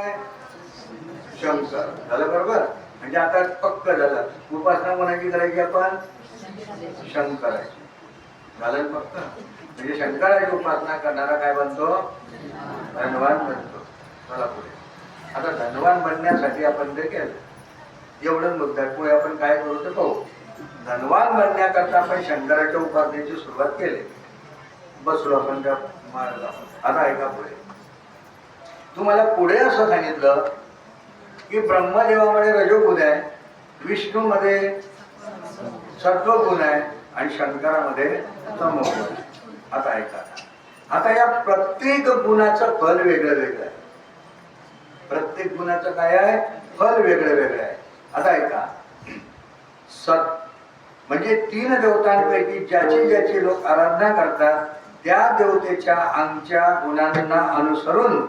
काय? शंकर झालं बरोबर? म्हणजे आता पक्क झालं. उपासना कोणाची करायची आपण शंकराची झालं पक्क? म्हणजे शंकराची उपासना करणारा काय बनतो? धनवान बनतो. मला पुढे. आता धनवान बनण्यासाठी आपण ते केलं एवढंच मुद्दा पुढे आपण काय करू ते पाहू. धनवान बनण्याकरता आपण शंकराच्या उपासनेची सुरुवात केली. बसलो आपण त्या मार्गावर आता ऐका पुढे. तुम्हाला पुढे असं सांगितलं की ब्रह्मदेवामध्ये रजोगुण आहे विष्णूमध्ये सत्वगुण आहे आणि शंकरामध्ये तमोगुण आहे. आता ऐका. आता या प्रत्येक गुणाचं फल वेगळं वेगळं आहे. प्रत्येक गुणाचं काय आहे? फल वेगळं वेगळं आहे. आता ऐका. सत म्हणजे तीन देवतांपैकी ज्याची ज्याची लोक आराधना करतात त्या देवतेच्या आमच्या गुणांना अनुसरून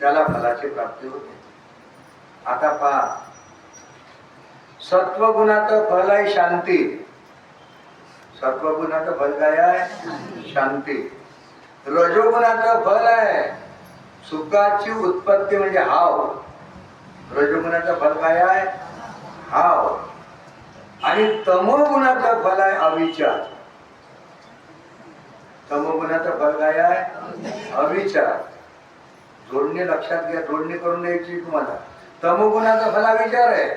त्याला फलाची प्राप्ती होते. आता पहा. सत्वगुणाचं फल आहे शांती. सत्वगुणाचं फल काय आहे? शांती. रजोगुणाचं फल आहे सुखाची उत्पत्ती म्हणजे हाव. रजोगुणाचं फल काय आहे? हाव. आणि तमोगुणाचं फल आहे अविचार. तमोगुणाचं फल काय आहे? अविचार. जोडणी लक्षात घ्या जोडणी करून द्यायची तुम्हाला. तमोगुणाचा फला विचार आहे.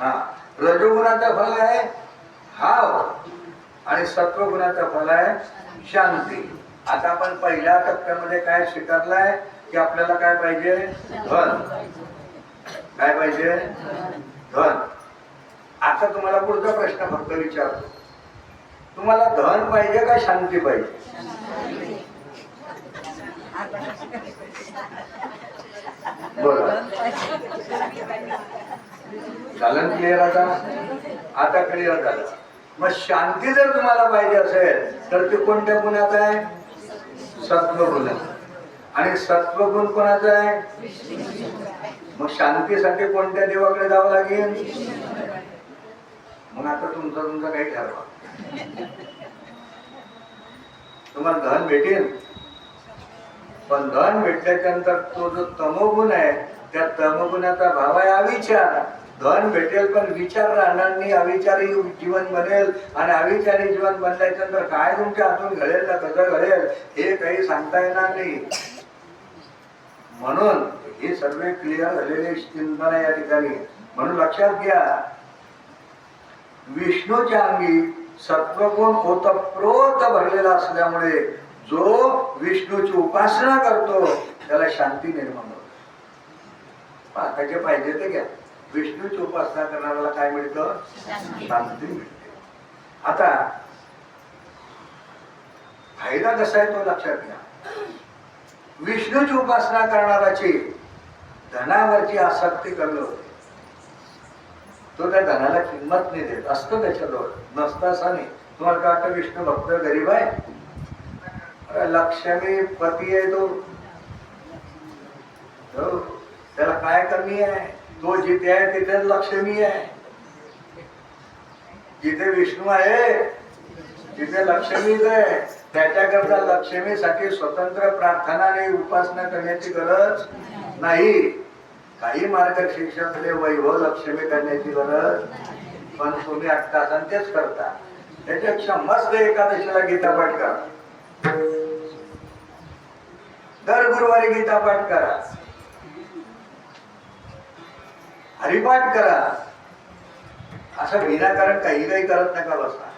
हा. रजोगुणाचा फल आहे हाव. आणि सत्वगुणाचा फल आहे शांती. आता आपण पहिल्या टप्प्यामध्ये काय स्वीकारलाय की आपल्याला काय पाहिजे? धन. काय पाहिजे? धन. आता तुम्हाला पुढचा प्रश्न फक्त विचारतो. तुम्हाला धन पाहिजे का शांती पाहिजे? बर. झालं क्लिअर आता? आता क्लिअर झालं. मग शांती जर तुम्हाला पाहिजे असेल तर ते कोणत्या गुणात आहे? सत्वगुण. आणि सत्वगुण कोणाचा आहे? मग शांतीसाठी कोणत्या देवाकडे जावं लागेल? मग आता तुमचं तुमचं काही ठरवा. तुम्हाला धन भेटेल? पण धन भेटल्याच्या नंतर तो जो तमोगुण आहे त्या तमोगुणाचा भाव आहे अविचार. धन भेटेल पण विचार राहणार नाही अविचारी जीवन बनेल. आणि अविचारी जीवन बनल्याच्या नंतर काय तुमच्या हातून घडेल ना कसं घडेल हे काही सांगता येणार नाही. म्हणून हे सर्व क्लिअर झालेले चिंतन आहे या ठिकाणी. म्हणून लक्षात घ्या. विष्णूच्या अंगी सत्वगुण ओतप्रोत भरलेला असल्यामुळे जो विष्णूची उपासना करतो त्याला शांती निर्माण होते. त्याचे पाहिजे ते घ्या. विष्णूची उपासना करणाऱ्याला काय मिळतं? शांती. मिळते. आता फायदा कसा आहे तो लक्षात घ्या. विष्णूची उपासना करणाराची धनावरची आसक्ती कमी होते. तो त्या धनाला किंमत नाही देत. असतो त्याच्याजवळ. नसतं असं नाही. तुम्हाला काय वाटतं? विष्णू भक्त गरीब आहे? लक्ष्मी पती आहे तो. हो, त्याला काय कमी आहे? तो जिथे आहे तिथे लक्ष्मी आहे. जिथे विष्णू आहे जिथे लक्ष्मीच आहे त्याच्याकरता लक्ष्मीसाठी स्वतंत्र प्रार्थना आणि उपासना करण्याची गरज नाही. काही मार्गशिक्षकले वैभव लक्ष्मी करण्याची गरज पण तुम्ही आठ तासांत तेच करता त्याच्यापेक्षा मस्त एकादशीला गीता पाठ करा. दर गुरुवारी गीता पाठ करा. हरिपाठ करा. असं विनाकारण काही काही करत नका बसा.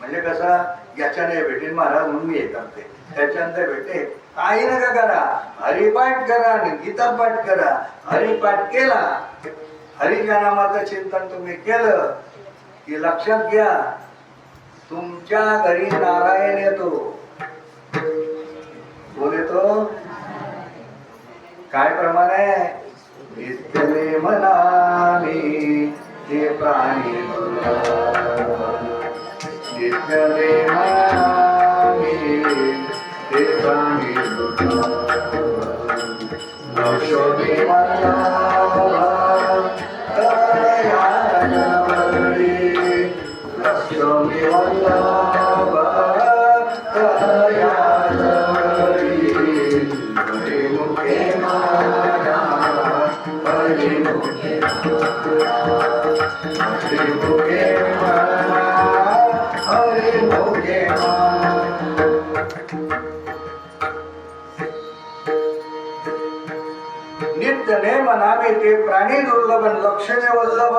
म्हणजे कसा याच्याने भेटेल महाराज म्हणून मी हे करते. त्याच्यानंतर भेटे. काही नका करा. हरिपाठ करा आणि गीता पाठ करा. हरिपाठ केला. हरिच्या नामाचं चिंतन तुम्ही केलं की लक्षात घ्या तुमच्या घरी नारायण येतो. बोल येतो? काय प्रमाण? आहे नित्यले मनामी ते प्राणी नित्यले मनामी ते प्राणी नवशोभी लक्ष्मी नित्यने नित्य ने मनावे ते प्राणी दुर्लभ लक्षणे वल्लभ.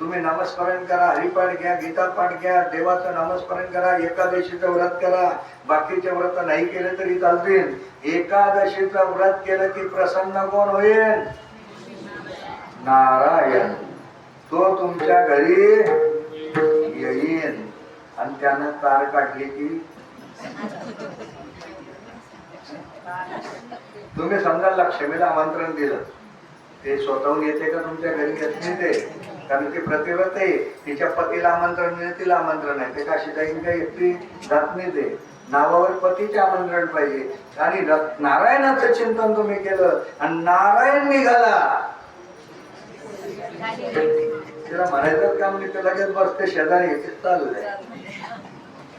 तुम्ही नामस्मरण करा हरिपाठ घ्या गीता पाठ घ्या देवाचं नामस्मरण करा एकादशीचं व्रत करा. बाकीचे व्रत नाही केले तरी चालतील. एकादशीचं व्रत केलं की प्रसन्न कोण होईल? नारायण. तो तुमच्या घरी येईल आणि त्यानं तार काढली की तुम्ही समजा लक्ष्मीला आमंत्रण दिलं ते स्वतःहून येते का तुमच्या घरी? येत नाही ते. कारण ती प्रतिव्रत आहे तिच्या पतीला आमंत्रण नाही तिला आमंत्रण आहे. ते काशी जाईन एकटी जात नाही ते. नावावर पतीचे आमंत्रण पाहिजे. आणि नारायणाचं चिंतन तुम्ही केलं आणि नारायण निघाला. तिला म्हणायचं काम म्हणजे नाही ते लगेच बसते शेजारी येते चाललंय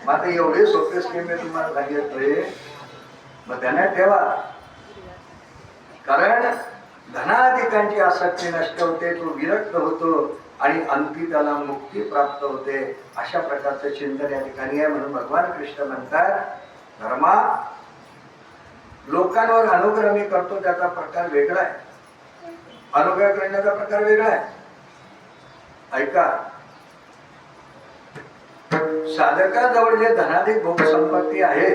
मग आता एवढे सोपे स्कीम मी तुम्हाला सांगितले. मग त्याने ठेवा. कारण धनाधिकांची आसक्ती नष्ट होते तो विरक्त होतो आणि अंती त्याला मुक्ती प्राप्त होते. अशा प्रकारचं चिंतन या ठिकाणी आहे म्हणून भगवान कृष्ण म्हणतात धर्मा लोकांवर अनुग्रह मी करतो त्याचा प्रकार वेगळा आहे. अनुग्रह करण्याचा प्रकार वेगळा आहे. ऐका. साधकाजवळ जे धनाधिक भोग संपत्ती आहे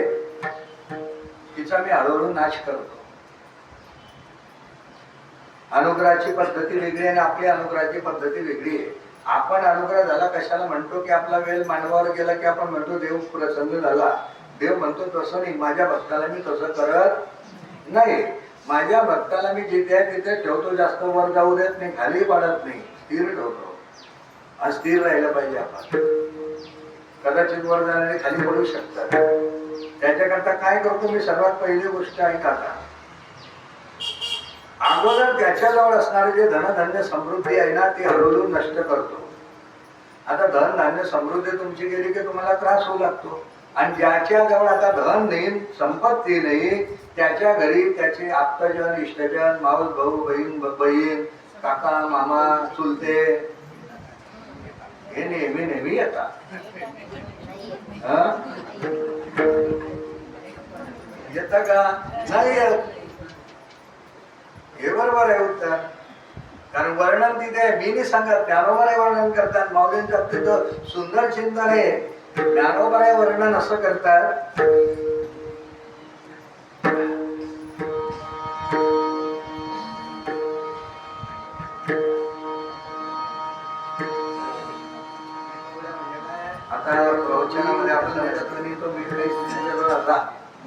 तिचा मी हळूहळू नाश करतो. अनुग्रहाची पद्धती वेगळी आहे आणि आपली अनुग्रहाची पद्धती वेगळी आहे. आपण अनुग्रह झाला कशाला म्हणतो की आपला वेळ मानवावर गेला की आपण म्हणतो देव प्रसन्न झाला. देव म्हणतो तसं नाही माझ्या भक्ताला मी तसं करत नाही. माझ्या भक्ताला मी जिथे आहे तिथे ठेवतो जास्त वर जाऊ देत नाही खाली पाडत नाही स्थिर ठेवतो. आणि स्थिर राहिलं पाहिजे आपण. कदाचित वर जाणारे खाली पडू शकतात. त्याच्याकरता काय करतो मी? सर्वात पहिली गोष्ट आहे का अगोदर त्याच्याजवळ असणारे जे धनधान्य समृद्धी आहे ना ते हळूहळू नष्ट करतो. आता धन धान्य समृद्धी तुमची गेली की तुम्हाला त्रास होऊ लागतो. आणि ज्याच्याजवळ आता धन नाही संपत्ती नाही त्याच्या घरी त्याचे आत्ताजन इष्टजन मावस भाऊ बहीण बहीण काका मामा चुलते हे नेहमी नेहमी येतात येता का? नाही येत. हे बरोबर आहे उत्तर. कारण वर्णन तिथे मी नाही सांगत ज्ञानोबर आहे वर्णन करतात माऊलींच्या तिथं सुंदर चिंतन आहे. ज्ञानोबर आहे वर्णन असं करतात.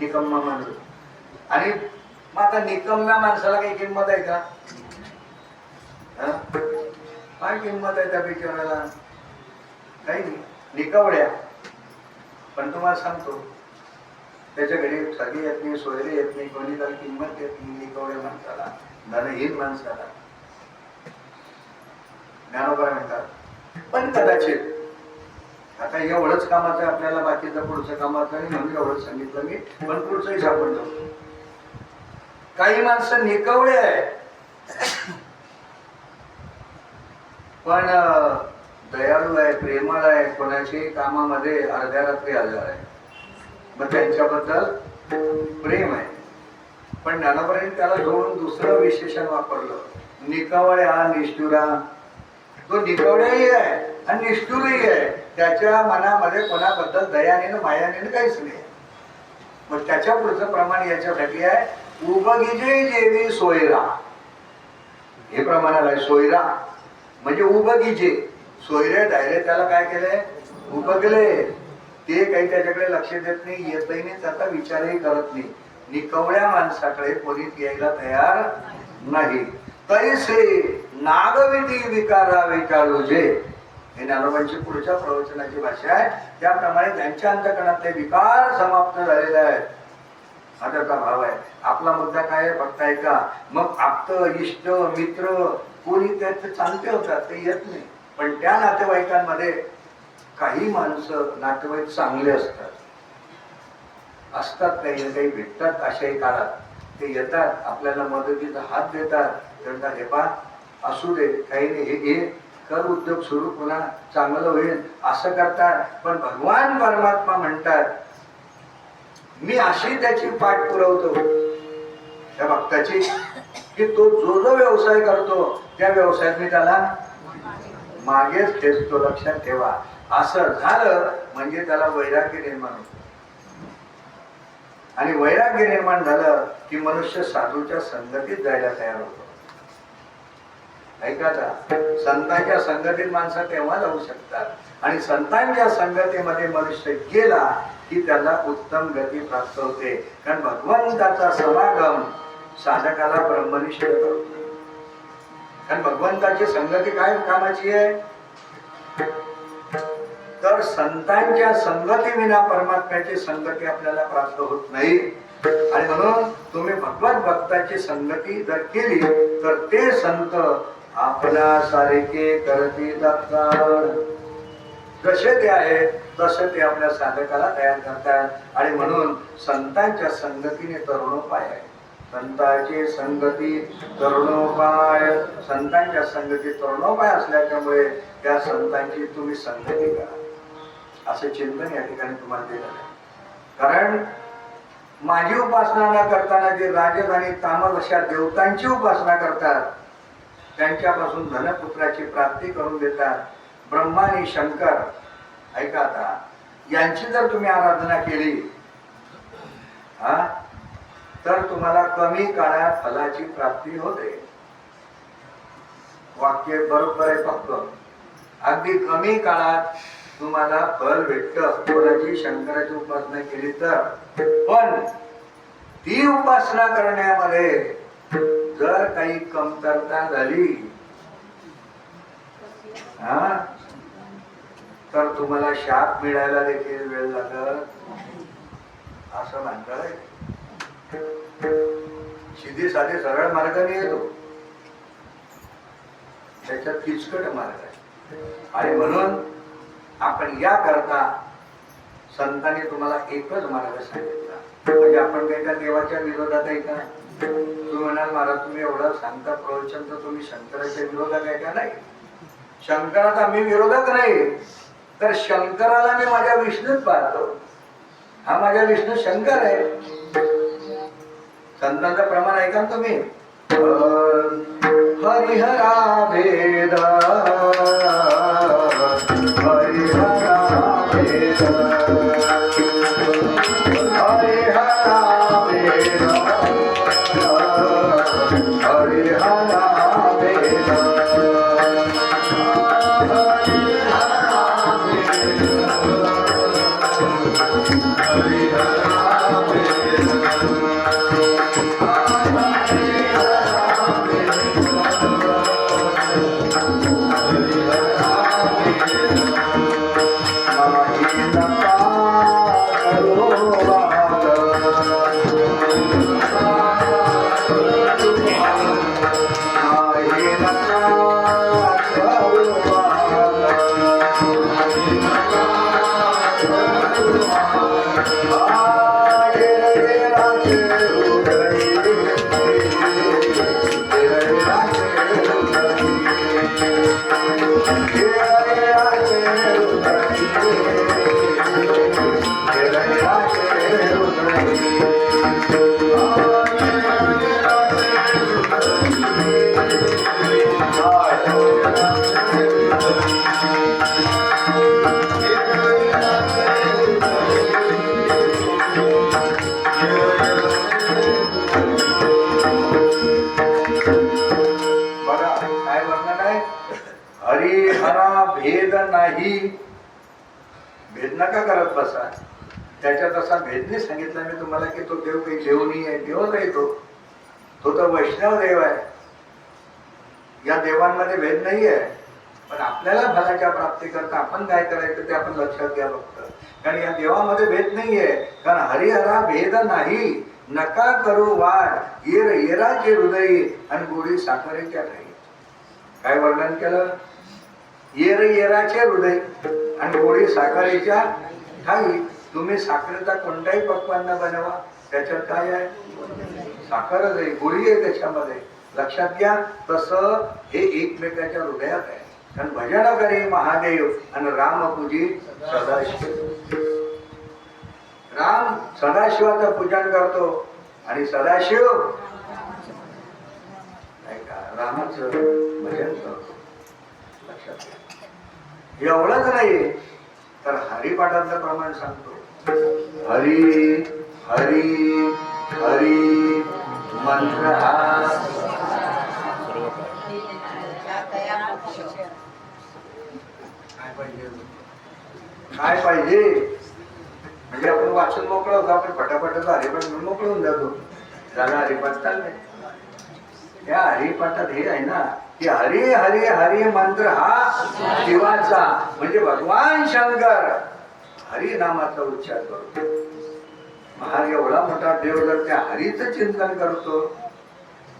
निकम्मा माणूस. आणि मग आता निकम्या माणसाला काही किंमत आहे का? काय किंमत आहे त्या बिचाराला काही नाही. निकवड्या. पण तुम्हाला सांगतो त्याच्या घरी ठगी येत नाही सोयरे येत नाही कोणी त्याला किंमत येत नाही निकवड्या माणसाला. धनहीन माणसाला. ज्ञानोबा म्हणतात. पण कदाचित. आता एवढंच कामाचं आपल्याला बाकीचं पुढचं कामाचं आणि म्हणून एवढंच सांगितलं मी. पण पुढचंही सापडलं काही माणसं निकवळे आहे पण दयाळू आहे प्रेमळ आहे कोणाच्याही कामामध्ये अर्ध्या रात्री आजार आहे मग त्यांच्याबद्दल प्रेम आहे. पण ज्ञानापर्यंत त्याला जोडून दुसरं विशेषण वापरलं. निकवळे हा निष्ठुरा. तो निकवड्याही आहे आणि निष्ठुरही आहे. त्याच्या मनामध्ये कोणाबद्दल दयाने मायाने काहीच नाही. मग त्याच्या पुढचं प्रमाण याच्यासाठी आहे. उबगिजे जेवी सोयरा. हे प्रमाणाला सोयरा. म्हणजे उबगिजे. सोयरे डायरेक्ट त्याला काय केलंय? उबगले. ते काही त्याच्याकडे लक्ष देत नाही येतही नाही त्याचा विचारही करत नाही. निकवड्या माणसाकडे कोणीच यायला तयार नाही. तैसे नागविधी विकारा विचारू जे हे ज्ञानोबांची पुढच्या प्रवचनाची भाषा आहे. त्याप्रमाणे त्यांच्या अंतकरणातले विकार समाप्त झालेले आहेत. हा त्याचा भाव आहे. आपला मुद्दा काय आहे फक्त ऐका. मग आप्त इष्ट मित्र कोणी त्यात चालते होतात ते येत नाही. पण त्या नातेवाईकांमध्ये काही माणसं नातेवाईक चांगले असतात. असतात काही ना काही भेटतात अशाही काळात. ते येतात आपल्याला मदतीचा हात देतात. त्यांना हे पा असू दे काही नाही हे घे. कर उद्योग सुरू पुन्हा चांगलं होईल असं करतात. पण भगवान परमात्मा म्हणतात मी अशी त्याची पाठ पुरवतो. त्या भक्ताची की तो जो जो व्यवसाय करतो त्या व्यवसायात मी त्याला मागेच ठेचतो लक्षात ठेवा. असं झालं म्हणजे त्याला वैराग्य निर्माण होतो. आणि वैराग्य निर्माण झालं की मनुष्य साधूच्या संगतीत जायला तयार होतो. ऐका का संतांच्या संगतीत माणसं तेव्हा जाऊ शकतात. आणि संतांच्या संगतीमध्ये मनुष्य गेला की त्याला उत्तम गती प्राप्त होते. कारण भगवंताचा समागम साधकाला ब्रह्मनिष्ठ करतो. कारण भगवंताची संगती काय कामाची आहे? तर संतांच्या संगती विना परमात्म्याची संगती आपल्याला प्राप्त होत नाही. आणि म्हणून तुम्ही भगवत भक्ताची संगती जर केली तर ते संत आपल्या सारखे करती जातात जसे ते आहेत तसे ते आपल्या साधकाला तयार करतात. आणि म्हणून संतांच्या संगतीने तरुणोपाय आहे संतांची संगती तरुणोपाय संतांच्या संगती तरुणोपाय असल्याच्यामुळे त्या संतांची तुम्ही संगती करा. असे चिंतन या ठिकाणी तुम्हाला दिलं आहे. कारण माझी उपासना न करताना जे राजधानी तामस अशा देवतांची उपासना करतात त्यांच्यापासून धनपुत्राची प्राप्ती करून देतात. ब्रह्मा आणि शंकर ऐका आता यांची जर तुम्ही आराधना केली हा तर तुम्हाला कमी काळात फलाची प्राप्ती होते. वाक्य बरोबर आहे फक्त. अगदी कमी काळात तुम्हाला फल भेटत. कोणाची शंकराची उपासना केली तर. पण ती उपासना करण्यामध्ये जर काही कमतरता झाली हा? तर तुम्हाला शाप मिळायला देखील वेळ लागत असं म्हणतात. सिधी साधे सरळ मार्गाने येतो त्याच्यात किचकट मार्ग आहे. आणि म्हणून आपण या करता संतांनी तुम्हाला एकच मार्ग सांगितला. म्हणजे आपण काही का देवाच्या विरोधात आहे का? तुम्ही म्हणाल महाराज तुम्ही एवढं सांगता प्रवचन तर तुम्ही शंकराच्या विरोधात आहे का नाही? शंकराचा मी विरोधात नाही. तर शंकराला मी माझ्या विष्णूत पाहतो. हा माझ्या विष्णू शंकर आहे. संतांचं प्रमाण ऐका ना तुम्ही. हरिहरा भेद भेद नाही. भेद नका करत बसा. त्याच्यात असा भेद नाही सांगितला मी तुम्हाला की तो देव काही देव नाही आहे देवच आहे तो. तो तर वैष्णव देव आहे. या देवांमध्ये भेद नाही आहे. पण आपल्याला भलाच्या प्राप्ती करता आपण काय करायचं ते आपण लक्षात घ्या फक्त. कारण या देवामध्ये भेद नाहीये. कारण हरिहरा भेद नाही. नका करू वाट. येर येराचे हृदय आणि गोळी साखरेच्या ठाई काय वर्णन केलं? येर येराचे हृदय आणि गोळी साखरेच्या ठाई तुम्ही साखरेचा कोणताही पक्वांना बनवा. त्याच्यात काय आहे? साखरच आहे. गोळी आहे त्याच्यामध्ये. लक्षात घ्या. तसं हे एकमेकाच्या हृदयात आहे. आणि भजन करे महादेव आणि राम पूजी सदाशिव. राम सदाशिवाचं पूजन करतो आणि सदाशिव नाही का रामाचं भजन करतो. लक्षात एवढंच नाही तर हरिपाठातलं प्रमाण सांगतो. हरी हरी हरी मंत्र हा काय पाहिजे? म्हणजे आपण वाचन मोकळं होतो आपण पटापटाच हरिपाठ घेऊन मोकळं होऊन जातो. झाला हरिपाठ चाललंय. त्या हरिपाठात हे आहे ना की हरी हरी हरी मंत्र हा शिवाचा म्हणजे भगवान शंकर. हरी नामाचा उच्चार करतो. महार एवढा मोठा देव जर त्या हरीचं चिंतन करतो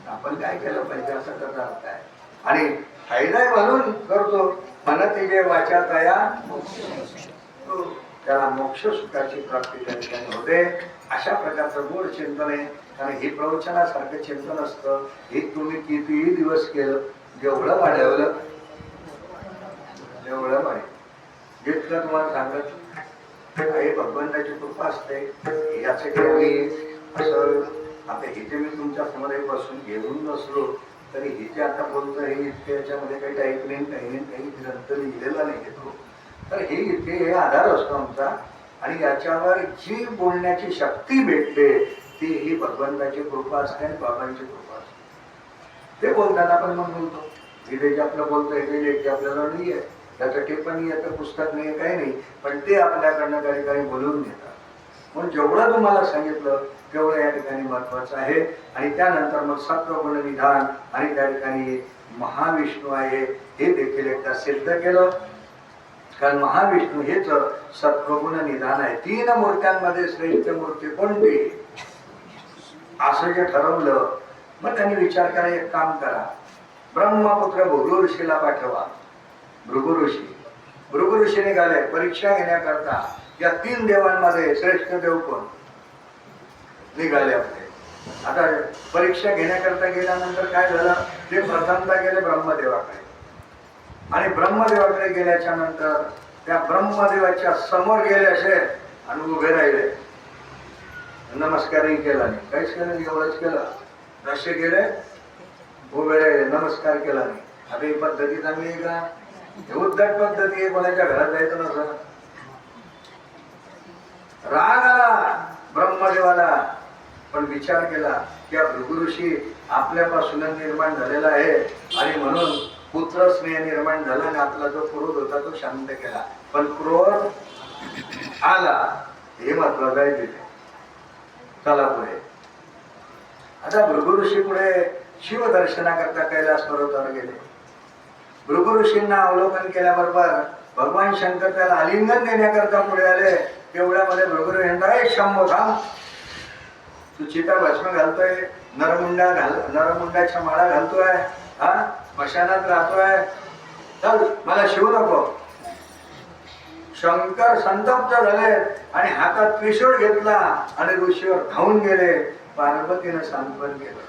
आपण काय केलं पाहिजे? असं करता काय? आणि फायदा म्हणून करतो. म्हणत जे वाचा तया त्याला मोक्ष सुखाची प्राप्ती त्या ठिकाणी होते अशा प्रकारचं गोड चिंतन आहे. कारण हे प्रवचनासारखं चिंतन असतं. हे तुम्ही कितीही दिवस केलं जेवढं वाढवलं जेवढं वाढेल. जितकं तुम्हाला सांगत हे भगवंताची कृपा असते. याचे काही असं आता इथे मी तुमच्यासमोर बसून घेऊन नसलो तरी जे आता बोलतो हे इतके याच्यामध्ये काही टाईप नाही काही नाही काही ग्रंथ लिहिलेला नाही येतो तर हे इथे हे आधार असतो आमचा. आणि याच्यावर जी बोलण्याची शक्ती भेटते ती ही भगवंताची कृपा असते आणि बाबांची कृपा असते. ते बोलताना आपण मग बोलतो. इथे जे आपलं बोलतो हे जे आपल्याला नाही आहे त्याचं टिप्पणी आहे तर पुस्तक नाही काही नाही. पण ते आपल्याकडनं काही काही बोलून घेतात. म्हणून जेवढं तुम्हाला सांगितलं तेवढं या ठिकाणी महत्वाचं आहे. आणि त्यानंतर मग सत्वगुण निधान आणि त्या ठिकाणी महाविष्णू आहे हे देखील एकदा सिद्ध केलं. कारण महाविष्णू हेच सत्वगुण निधान आहे. तीन मूर्त्यांमध्ये श्रेष्ठ मूर्ती कोणती? असं जे ठरवलं मग त्यांनी विचार करा एक काम करा. ब्रह्मपुत्र भृगु ऋषीला पाठवा. भृगु ऋषी भृगु ऋषी निघाले परीक्षा घेण्याकरता. या तीन देवांमध्ये श्रेष्ठ देव कोण? निघाले आपले. आता परीक्षा घेण्याकरता गेल्यानंतर काय झालं? ते प्रथमता गेले ब्रह्मदेवाकडे. आणि ब्रह्मदेवाकडे गेल्याच्यानंतर त्या ब्रह्मदेवाच्या समोर गेले असे आणि उभे राहिले. नमस्कारही केला नाही. काहीच केलं नाही एवढंच केलं. कसे गेले उभे राहिले नमस्कार केला नाही. आता ही पद्धती चांगली आहे का? उद्धट पद्धती आहे कोणाच्या घरात जायचं नसं राग आला ब्रह्मदेवाला पण विचार केला की या भृगुऋषी आपल्यापासून निर्माण झालेला आहे. आणि म्हणून पुत्र स्नेह निर्माण झाला आणि आपला जो क्रोध होता तो शांत केला. पण क्रोध आला हे महत्वाचं आहे तिथे. चला पुढे. आता भृगुऋषी पुढे शिवदर्शनाकरता कैलास पर्वतावर गेले. भृगुऋषींना अवलोकन केल्याबरोबर भगवान शंकर त्याला आलिंगन देण्याकरता पुढे आले. तेवढ्यामध्ये भृगु ऋषी शंभो थांब सुचिता भस्म घालतोय नरमुंडा घाल नरमुंडाच्या माळा घालतोय हा? स्मशानात राहतोय. चल मला शिवू नको. शंकर संतप्त झाले आणि हातात त्रिशूळ घेतला आणि ऋषीवर धावून गेले. पार्वतीनं सांत्वन केलं.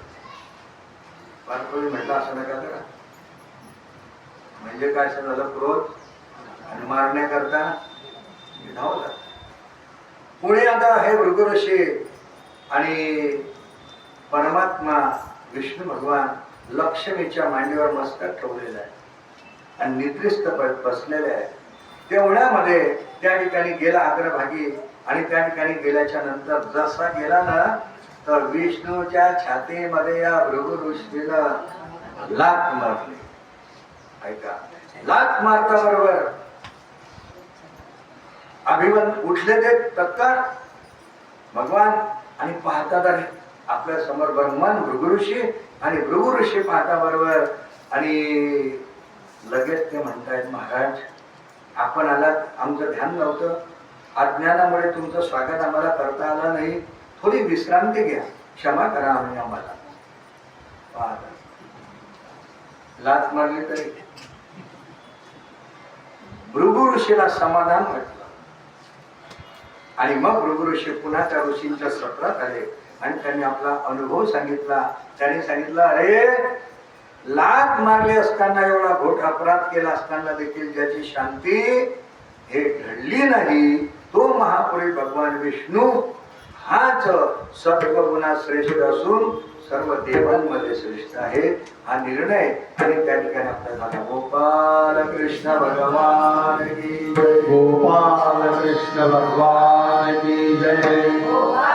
पार्वती म्हटलं असं नका करा. म्हणजे काय असं झालं क्रोध? आणि मारण्याकरता धावला पुढे आता हे भृगु ऋषी आणि परमात्मा विष्णू भगवान लक्ष्मीच्या मांडीवर मस्तक ठेवलेलं आहे. आणि निद्रिस्त बसलेले आहे. तेवढ्यामध्ये त्या ठिकाणी गेला अग्रभागी आणि त्या ठिकाणी गेल्याच्यानंतर जसा गेला ना तर विष्णूच्या छातीमध्ये या भृगु ऋषीला लात मारली. ऐका. लात मारता बरोबर. अभिमन उठले ते तत्काळ? भगवान आणि पाहता तर आपल्यासमोर ब्रह्मान भृगु ऋषी आणि भृगु ऋषी पाहता बरोबर. आणि लगेच ते म्हणतायत महाराज आपण आलात आमचं ध्यान नव्हतं. अज्ञानामुळे तुमचं स्वागत आम्हाला करता आलं नाही. थोडी विश्रांती घ्या. क्षमा करा आम्ही आम्हाला. पाहता. लात मारली तरी. भृगु ऋषीला समाधान वाटलं. आणि मग भृगु ऋषी पुन्हा त्या ऋषींच्या सत्रात आले. आणि त्यांनी आपला अनुभव सांगितला. त्याने सांगितलं अरे लात मारले असताना एवढा घोट अपराध केला असताना देखील ज्याची शांती हे घडली नाही. तो महापुरुष भगवान विष्णू हाच सत्वगुणा श्रेष्ठ असून सर्व देवांमध्ये श्रेष्ठ आहे हा निर्णय. आणि त्या ठिकाणी आपला झाला गोपाल कृष्ण भगवान की गोपाल कृष्ण भगवान की जय. गोपाल